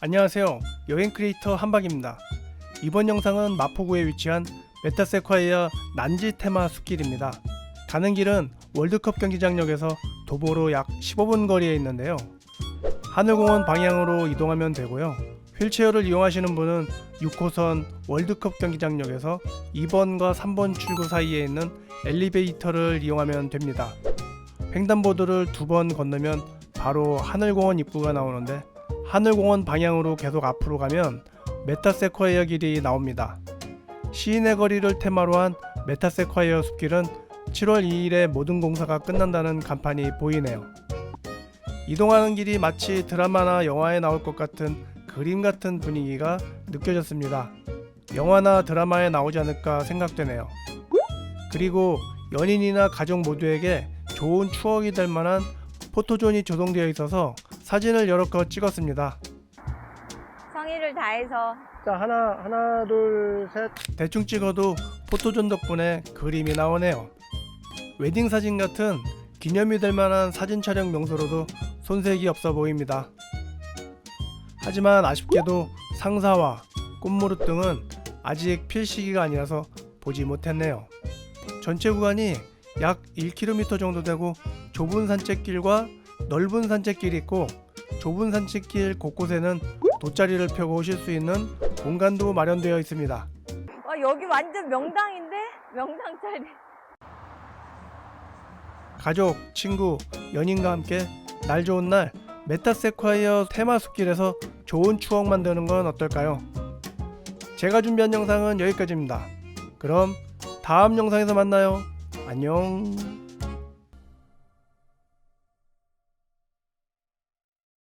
안녕하세요. 여행 크리에이터 한박입니다. 이번 영상은 마포구에 위치한 메타세콰이어 난지 테마 숲길입니다. 가는 길은 월드컵 경기장역에서 도보로 약 15분 거리에 있는데요. 하늘공원 방향으로 이동하면 되고요. 휠체어를 이용하시는 분은 6호선 월드컵 경기장역에서 2번과 3번 출구 사이에 있는 엘리베이터를 이용하면 됩니다. 횡단보도를 두 번 건너면 바로 하늘공원 입구가 나오는데 하늘공원 방향으로 계속 앞으로 가면 메타세콰이어 길이 나옵니다. 시인의 거리를 테마로 한 메타세콰이어 숲길은 7월 2일에 모든 공사가 끝난다는 간판이 보이네요. 이동하는 길이 마치 드라마나 영화에 나올 것 같은 그림 같은 분위기가 느껴졌습니다. 영화나 드라마에 나오지 않을까 생각되네요. 그리고 연인이나 가족 모두에게 좋은 추억이 될 만한 포토존이 조성되어 있어서 사진을 여러 컷 찍었습니다. 성의를 다해서 자 하나 하나 둘셋 대충 찍어도 포토존 덕분에 그림이 나오네요. 웨딩 사진 같은 기념이 될 만한 사진 촬영 명소로도 손색이 없어 보입니다. 하지만 아쉽게도 상사와 꽃무릇 등은 아직 필 시기가 아니라서 보지 못했네요. 전체 구간이 약 1km 정도 되고 좁은 산책길과 넓은 산책길이 있고 좁은 산책길 곳곳에는 돗자리를 펴고 오실 수 있는 공간도 마련되어 있습니다. 와 여기 완전 명당인데 명당 자리 가족, 친구, 연인과 함께 날 좋은 날 메타세콰이어 테마 숲길에서 좋은 추억 만드는 건 어떨까요? 제가 준비한 영상은 여기까지입니다. 그럼 다음 영상에서 만나요. 안녕.